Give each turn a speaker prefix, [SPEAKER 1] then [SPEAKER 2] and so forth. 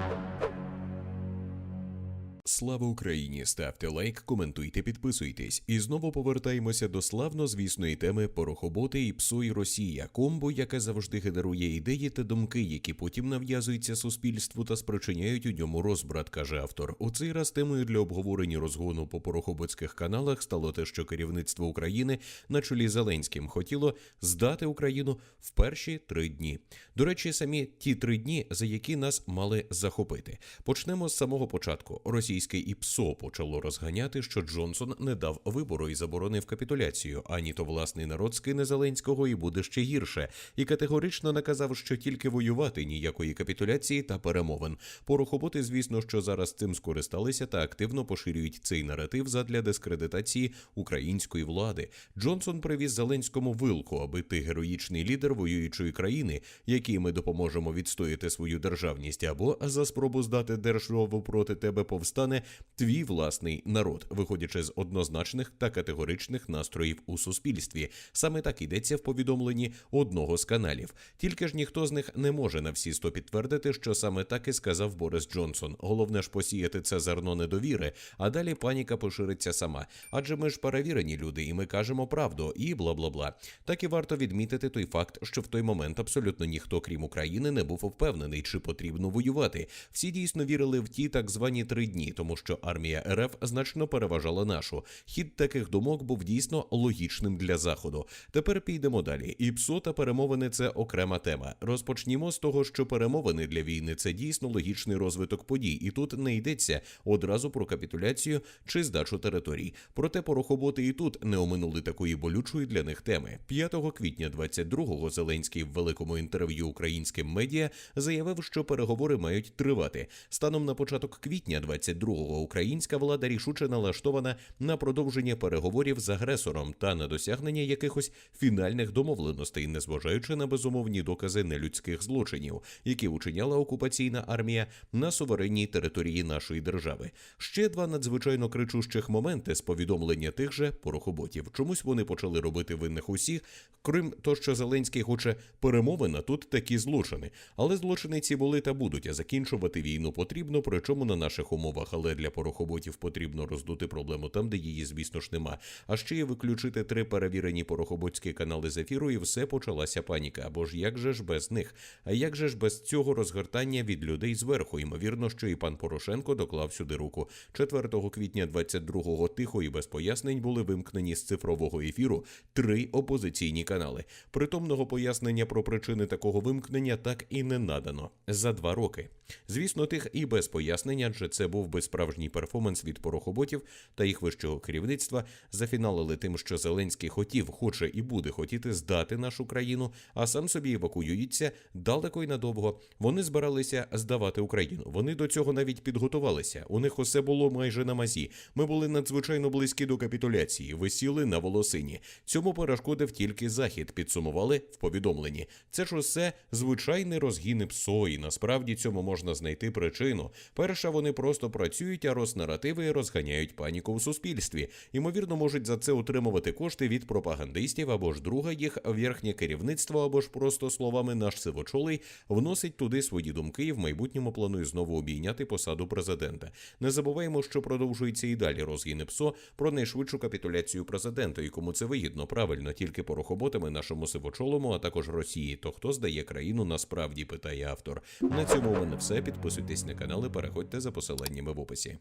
[SPEAKER 1] Thank you. Слава Україні! Ставте лайк, коментуйте, підписуйтесь. І знову повертаємося до славно звісної теми порохоботи і псо і Росія, комбо, яке завжди генерує ідеї та думки, які потім нав'язуються суспільству та спричиняють у ньому розбрат, каже автор. У цей раз темою для обговорення розгону по порохоботських каналах стало те, що керівництво України на чолі Зеленським хотіло здати Україну в перші три дні. До речі, самі ті три дні, за які нас мали захопити. Почнемо з самого початку. Російське і ПСО почало розганяти, що Джонсон не дав вибору і заборонив капітуляцію. Ані то власний народ скине Зеленського і буде ще гірше, і категорично наказав, що тільки воювати ніякої капітуляції та перемовин. Порохоботи, звісно, що зараз цим скористалися та активно поширюють цей наратив задля дискредитації української влади. Джонсон привіз Зеленському вилку, аби ти героїчний лідер воюючої країни, якій ми допоможемо відстояти свою державність, або за спробу здати державу проти тебе повстане твій власний народ, виходячи з однозначних та категоричних настроїв у суспільстві. Саме так йдеться в повідомленні одного з каналів. Тільки ж ніхто з них не може на всі сто підтвердити, що саме так і сказав Борис Джонсон. Головне ж посіяти це зерно недовіри, а далі паніка пошириться сама. Адже ми ж перевірені люди, і ми кажемо правду, і бла бла бла. Так і варто відмітити той факт, що в той момент абсолютно ніхто, крім України, не був впевнений, чи потрібно воювати. Всі дійсно вірили в ті так звані три дні, тому що армія РФ значно переважала нашу. Хід таких думок був дійсно логічним для заходу. Тепер підемо далі. І ПСО та перемовини це окрема тема. Розпочнімо з того, що перемовини для війни це дійсно логічний розвиток подій, і тут не йдеться одразу про капітуляцію чи здачу територій. Проте порохоботи і тут не оминули такої болючої для них теми. 5 квітня 22-го Зеленський в великому інтерв'ю українським медіа заявив, що переговори мають тривати. Станом на початок квітня 22-го українська влада рішуче налаштована на продовження переговорів з агресором та на досягнення якихось фінальних домовленостей, незважаючи на безумовні докази нелюдських злочинів, які учиняла окупаційна армія на суверенній території нашої держави. Ще два надзвичайно кричущих моменти з повідомлення тих же порохоботів. Чомусь вони почали робити винних усіх, крім то, що Зеленський хоче перемовин, а тут такі злочини. Але злочини ці були та будуть, а закінчувати війну потрібно, причому на наших умовах. Але для порохоботів потрібно роздути проблему там, де її, звісно ж, нема. А ще й виключити три перевірені порохоботські канали з ефіру, і все почалася паніка. Або ж як же ж без них? А як же ж без цього розгортання від людей зверху? Ймовірно, що і пан Порошенко доклав сюди руку. 4 квітня 22-го тихо і без пояснень були вимкнені з цифрового ефіру три опозиційні канали. Притомного пояснення про причини такого вимкнення так і не надано за два роки. Звісно, тих і без пояснення, адже це був би справжній перформанс від порохоботів та їх вищого керівництва. Зафіналили тим, що Зеленський хотів, хоче і буде хотіти здати нашу країну, а сам собі евакуюється далеко й надовго. Вони збиралися здавати Україну. Вони до цього навіть підготувалися. У них усе було майже на мазі. Ми були надзвичайно близькі до капітуляції, висіли на волосині. Цьому перешкодив тільки захід. Підсумували в повідомленні. Це ж усе звичайний розгін ПСО, і насправді цьому можна знайти причину. Перша, вони просто працюють, а рознаративи розганяють паніку в суспільстві. Ймовірно, можуть за це отримувати кошти від пропагандистів або ж друга їх верхнє керівництво, або ж просто словами наш сивочолий вносить туди свої думки і в майбутньому планує знову обійняти посаду президента. Не забуваємо, що продовжується і далі розгін ПСО про найшвидшу капітуляцію президента, і кому це вигідно, правильно, тільки порохоботами нашому сивочолому, а також Росії. То хто здає країну насправді, питає автор. На цьому у мене все. Підписуйтесь на канал і переходьте за посиланнями в описі.